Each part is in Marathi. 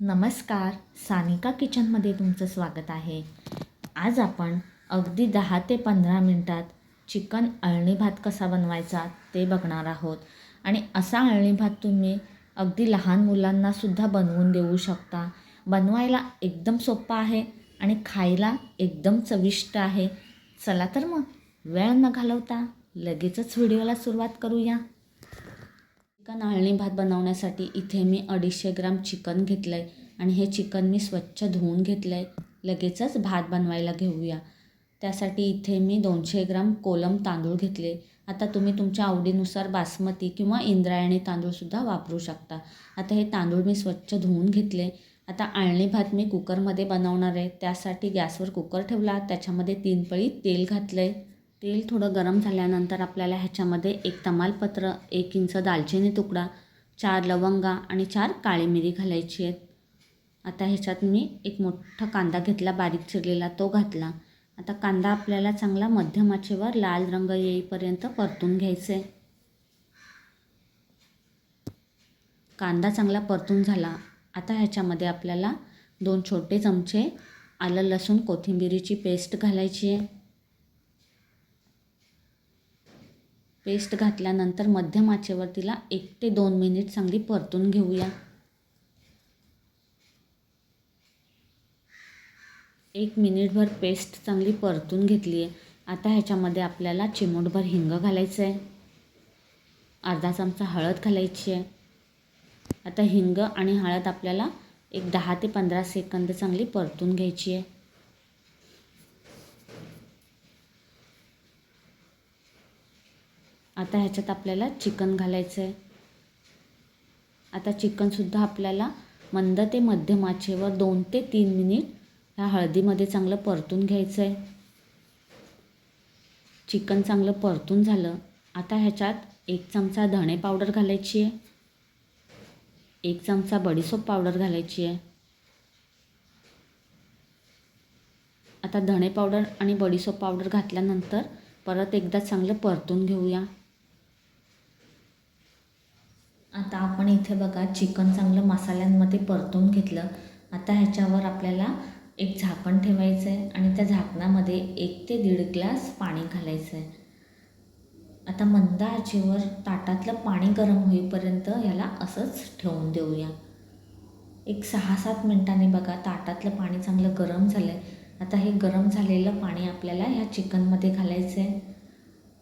नमस्कार सानिका किचनमध्ये तुमचं स्वागत आहे. आज आपण अगदी दहा ते पंधरा मिनटात चिकन अळणी भात कसा बनवायचा ते बघणार आहोत. आणि असा अळणी भात तुम्ही अगदी लहान मुलांनासुद्धा बनवून देऊ शकता. बनवायला एकदम सोपा आहे आणि खायला एकदम चविष्ट आहे. चला तर मग वेळ न घालवता लगेचच व्हिडिओला सुरुवात करूया. चिकन आळणी भात बनवण्यासाठी इथे मी अडीचशे ग्राम चिकन घेतलं आहे आणि हे चिकन मी स्वच्छ धुवून घेतलं आहे लगेचच भात बनवायला घेऊया. त्यासाठी इथे मी दोनशे ग्राम कोलम तांदूळ घेतले. आता तुम्ही तुमच्या आवडीनुसार बासमती किंवा इंद्रायणी तांदूळसुद्धा वापरू शकता. आता हे तांदूळ मी स्वच्छ धुवून घेतले. आता आळणी भात मी कुकरमध्ये बनवणार आहे. त्यासाठी गॅसवर कुकर ठेवला. त्याच्यामध्ये तीन पळी तेल घातलं आहे तेल थोडं गरम झाल्यानंतर आपल्याला ह्याच्यामध्ये एक तमालपत्र एक इंच दालचिनी तुकडा चार लवंगा आणि चार काळी मिरी घालायची आहेत. आता ह्याच्यात मी एक मोठा कांदा घेतला बारीक चिरलेला तो घातला. आता कांदा आपल्याला चांगला मध्यमाचेवर लाल रंग येईपर्यंत परतून घ्यायचा. आहे कांदा चांगला परतून झाला. आता ह्याच्यामध्ये आपल्याला दोन छोटे चमचे आलं लसूण कोथिंबिरीची पेस्ट घालायची आहे. पेस्ट घातल्यानंतर मध्यम आचेवर तिला एक ते दोन मिनिट चांगली परतून घेऊया. एक मिनिटभर पेस्ट चांगली परतून घेतली आहे आता ह्याच्यामध्ये आपल्याला चिमूटभर हिंग घालायचं आहे अर्धा चमचा हळद घालायची आहे आता हिंग आणि हळद आपल्याला एक दहा ते पंधरा सेकंद चांगली परतून घ्यायची आहे आता ह्याच्यात आपल्याला चिकन घालायचं आहे आता चिकनसुद्धा आपल्याला मंद ते मध्यम आचेवर दोन ते तीन मिनिट ह्या हळदीमध्ये चांगलं परतून घ्यायचं आहे चिकन चांगलं परतून झालं. आता ह्याच्यात एक चमचा धणे पावडर घालायची आहे. एक चमचा बडीसोप पावडर घालायची आहे. आता धणे पावडर आणि बडीसोप पावडर घातल्यानंतर परत एकदा चांगलं परतून घेऊया. आता आपण इथे बघा चिकन चांगलं मसाल्यांमध्ये परतून घेतलं. आता ह्याच्यावर आपल्याला एक झाकण ठेवायचं आहे आणि त्या झाकणामध्ये एक ते दीड ग्लास पाणी घालायचं आहे आता मंद आचेवर ताटातलं पाणी गरम होईपर्यंत ह्याला असंच ठेवून देऊया. एक सहा सात मिनटांनी बघा ताटातलं पाणी चांगलं गरम झालं आहे आता हे गरम झालेलं पाणी आपल्याला ह्या चिकनमध्ये घालायचं आहे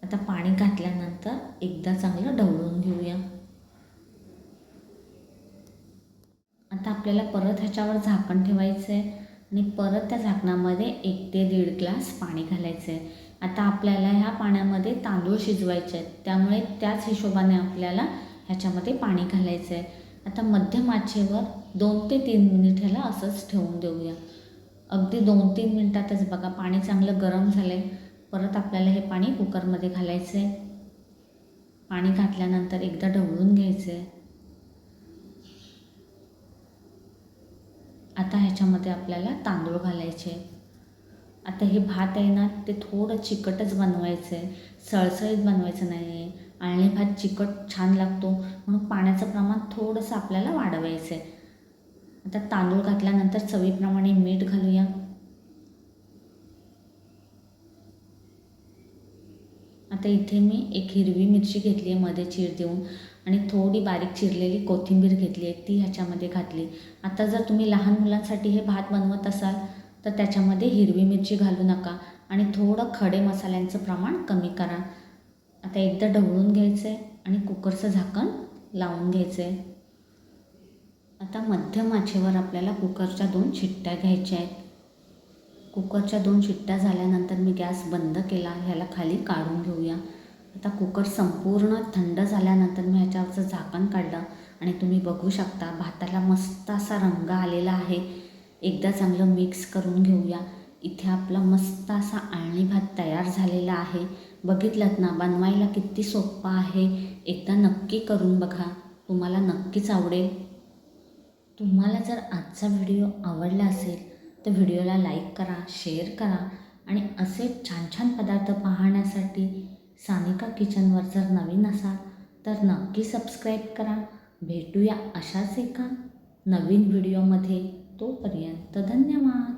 आता पाणी घातल्यानंतर एकदा चांगलं ढवळून घेऊया. आता आपल्याला परत ह्याच्यावर झाकण ठेवायचं आहे आणि परत त्या झाकणामध्ये एक ते दीड ग्लास पाणी घालायचं आहे आता आपल्याला ह्या पाण्यामध्ये तांदूळ शिजवायचे आहेत त्यामुळे त्याच हिशोबाने आपल्याला ह्याच्यामध्ये पाणी घालायचं आहे आता मध्यम आचेवर दोन ते तीन मिनिट ह्याला असंच ठेवून देऊया. अगदी दोन तीन मिनटातच बघा पाणी चांगलं गरम झालं आहे परत आपल्याला हे पाणी कुकरमध्ये घालायचं आहे पाणी घातल्यानंतर एकदा ढवळून घ्यायचं आहे आता ह्याच्यामध्ये आपल्याला तांदूळ घालायचे. आता हे भात आहे ना ते थोडं चिकटच बनवायचं आहे सळसळीत बनवायचं नाही आहे आणि भात चिकट छान लागतो. म्हणून पाण्याचं प्रमाण थोडंसं आपल्याला वाढवायचं आहे आता तांदूळ घातल्यानंतर चवीप्रमाणे मीठ घालूया. आता इथे मी एक हिरवी मिरची घेतली आहे मध्ये चीर देऊन. आणि थोडी बारीक चिरलेली कोथिंबीर घेतली आहे ती ह्याच्यामध्ये घातली. आता जर तुम्ही लहान मुलांसाठी हे भात बनवत असाल तर त्याच्यामध्ये हिरवी मिरची घालू नका आणि थोडं खडे मसाल्यांचं प्रमाण कमी करा. आता एकदा ढवळून घ्यायचं आहे आणि कुकरचं झाकण लावून घ्यायचं आहे आता मध्यम आचेवर आपल्याला कुकरच्या दोन शिट्ट्या घ्यायच्या आहेत. कुकरच्या दोन शिट्ट्या झाल्यानंतर मी गॅस बंद केला ह्याला खाली काढून घेऊया. आता कुकर संपूर्ण थंड झाल्यानंतर मी ह्याच्यावरचं झाकण काढलं आणि तुम्ही बघू शकता भाताला मस्त असा रंग आलेला आहे. एकदा चांगलं मिक्स करून घेऊया. इथे आपला मस्त असा आळणी भात तयार झालेला आहे. बघितलं ना बनवायला किती सोप्पा आहे. एकदा नक्की करून बघा. तुम्हाला नक्कीच आवडेल. तुम्हाला जर आजचा व्हिडिओ आवडला असेल तर व्हिडिओला लाईक करा शेअर करा आणि असे छान छान पदार्थ पाहण्यासाठी सानिका किचनवर जर नवीन असाल तर नक्की सबस्क्राईब करा. भेटूया अशाच एका नवीन व्हिडिओमध्ये. तोपर्यंत धन्यवाद.